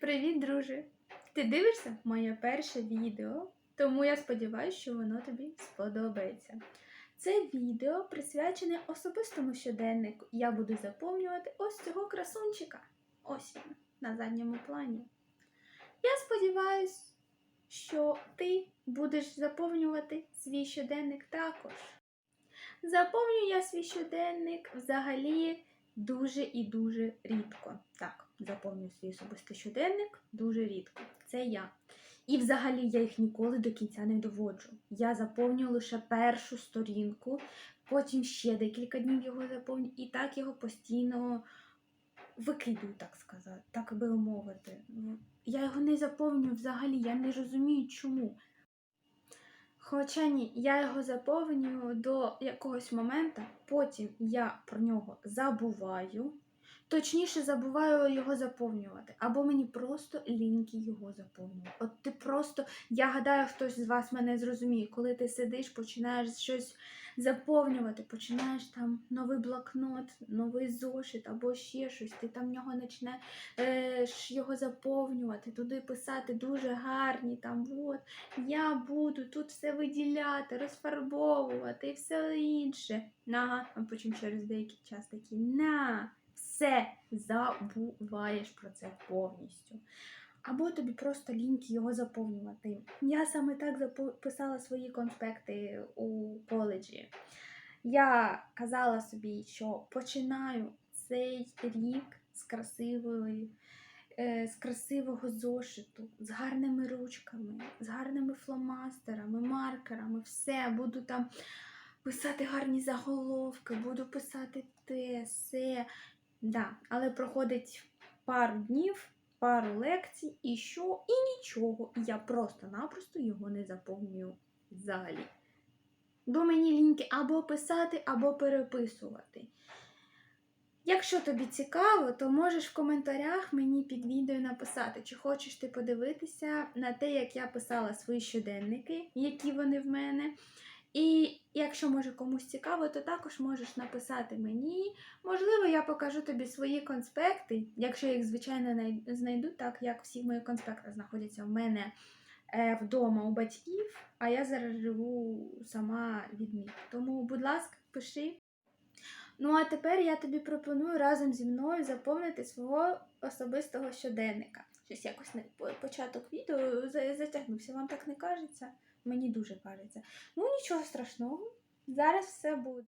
Привіт, друже! Ти дивишся моє перше відео, тому я сподіваюся, що воно тобі сподобається. Це відео присвячене особистому щоденнику. Я буду заповнювати ось цього красунчика. Ось він на задньому плані. Я сподіваюся, що ти будеш заповнювати свій щоденник також. Заповнюю я свій щоденник взагалі дуже і дуже рідко. Так, заповнюю свій особистий щоденник дуже рідко. Це я. І взагалі я їх ніколи до кінця не доводжу. Я заповнюю лише першу сторінку, потім ще декілька днів його заповню, і так його постійно викидую, так сказати, так би мовити. Ну, Я його не заповнюю взагалі, я не розумію чому. Хоча ні, я його заповнюю до якогось моменту, потім я про нього забуваю. Точніше, забуваю його заповнювати. Або мені просто ліньки його заповнювати. От ти просто, я гадаю, хтось з вас мене зрозуміє, коли ти сидиш, починаєш щось заповнювати, починаєш там новий блокнот, новий зошит або ще щось, ти там нього починаєш його заповнювати, туди писати дуже гарні, там от, я буду тут все виділяти, розфарбовувати і все інше. Ага, а потім через деякий час такий на все забуваєш про це повністю. Або тобі просто ліньки його заповнювати. Я саме так записала свої конспекти у коледжі. Я казала собі, що починаю цей рік з красивої, е, з красивого зошиту, з гарними ручками, з гарними фломастерами, маркерами, все, буду там писати гарні заголовки, буду писати те, все. Да, але проходить пару днів, пару лекцій, і що, і нічого. І я просто-напросто його не заповнюю взагалі. Бо мені ліньки або писати, або переписувати. Якщо тобі цікаво, то можеш в коментарях мені під відео написати, чи хочеш ти подивитися на те, як я писала свої щоденники, які вони в мене. І якщо може комусь цікаво, то також можеш написати мені. Можливо, я покажу тобі свої конспекти, якщо я їх, звичайно, знайду, так як всі мої конспекти знаходяться в мене е, вдома у батьків, а я зараз живу сама від них. Тому, будь ласка, пиши. Ну, а тепер я тобі пропоную разом зі мною заповнити свого особистого щоденника. Щось якось на початок відео затягнувся, вам так не кажеться? Мені дуже кажеться. Ну нічого страшного. Зараз все буде.